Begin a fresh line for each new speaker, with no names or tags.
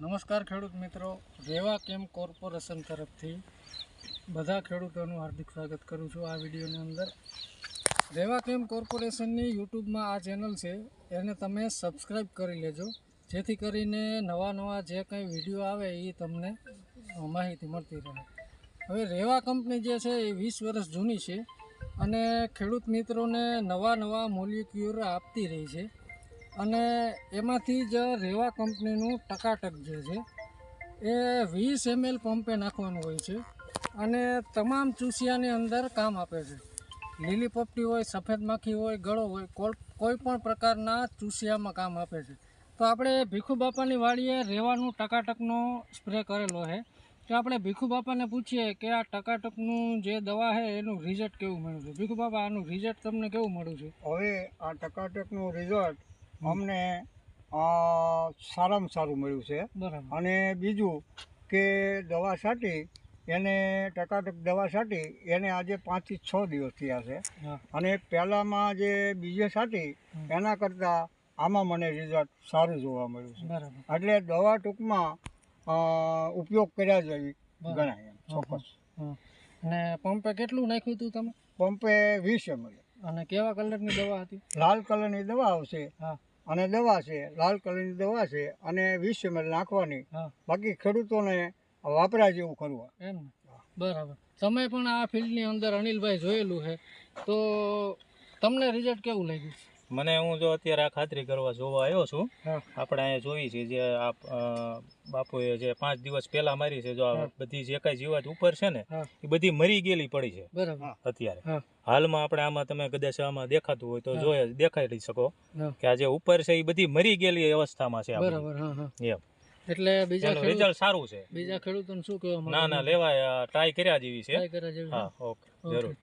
નમસ્કાર ખેડૂત મિત્રો. રેવા કેમ કોર્પોરેશન તરફથી બધા ખેડૂતોનું હાર્દિક સ્વાગત કરું છું આ વિડીયોની અંદર. રેવા કેમ કોર્પોરેશનની યુટ્યુબમાં આ ચેનલ છે. એને તમે સબસ્ક્રાઈબ કરી લેજો. જેથી કરીને નવા નવા જે કંઈ વીડિયો આવે એ તમને માહિતી મળતી રહે. હવે રેવા કંપની જે છે એ વીસ વર્ષ જૂની છે અને ખેડૂત મિત્રોને નવા નવા મૂલ્યક્યુર આપતી રહી છે. અને એમાંથી જ રેવા કંપનીનું ટકાટક જે છે, એ વીસ એમએલ પંપે નાખવાનું હોય છે અને તમામ ચૂસિયાની અંદર કામ આપે છે. લીલી પોપટી હોય, સફેદ માખી હોય, ગળો હોય કોઈ પણ પ્રકારના ચૂસિયામાં કામ આપે છે. તો આપણે ભીખુ બાપાની વાડીએ રેવાનું ટકાટકનો સ્પ્રે કરેલો છે. તો આપણે ભીખુ બાપાને પૂછીએ કે આ ટકાટકનું જે દવા છે, એનું રિઝલ્ટ કેવું મળ્યું છે? ભીખુ બાપા, આનું રિઝલ્ટ તમને કેવું મળ્યું છે?
હવે આ ટકાટકનું રિઝલ્ટ અમને સારામાં સારું મળ્યું છે. અને બીજું કે દવા છાંટી એને ટકાટક દવા છાંટી એને આજે પાંચથી છ દિવસ થયા છે. અને પહેલાંમાં જે બીજે છાંટી એના કરતાં આમાં મને રિઝલ્ટ સારું જોવા મળ્યું છે. એટલે દવા ટૂંકમાં ઉપયોગ કર્યા જેવી ગણાય એમ ચોક્કસ.
અને પંપે કેટલું નાખ્યું હતું તમે?
પંપે વીસ એમ
અને કેવા કલરની દવા હતી?
લાલ કલરની દવા આવશે.
હા.
અને દવા છે લાલ કલરની દવા છે અને વીસ એમએલ નાખવાની. બાકી ખેડૂતોને વાપરાય જેવું કરવું
એમ બરાબર. તમે પણ આ ફિલ્ડની અંદર અનિલભાઈ જોયેલું છે. તો તમને રિઝલ્ટ કેવું લાગ્યું?
મને હું જો અત્યારે આ ખાતરી કરવા જોવા આવ્યો છું આપણે અહીંયા જોઈ છે જે આ બાપુએ જે પાંચ દિવસ પહેલા મારી છે જો આ બધી જે કઈ જીવાત ઉપર છે ને એ બધી મરી ગયેલી પડી છે
બરાબર.
અત્યારે. હાલમાં આપણે આમાં તમે કદાચ આમાં દેખાતું હોય તો. જોઈ દેખાઈ શકો કે આ જે ઉપર છે એ બધી મરી ગયેલી અવસ્થામાં છે આ બધી.
બરાબર હા હા.
એમ.
એટલે બીજા
રિઝલ્ટ સારું છે.
બીજા ખેડૂતોને શું કહેવા
ના ના લેવાય ટ્રાય કર્યા જેવી છે. હા. ઓકે જરૂર.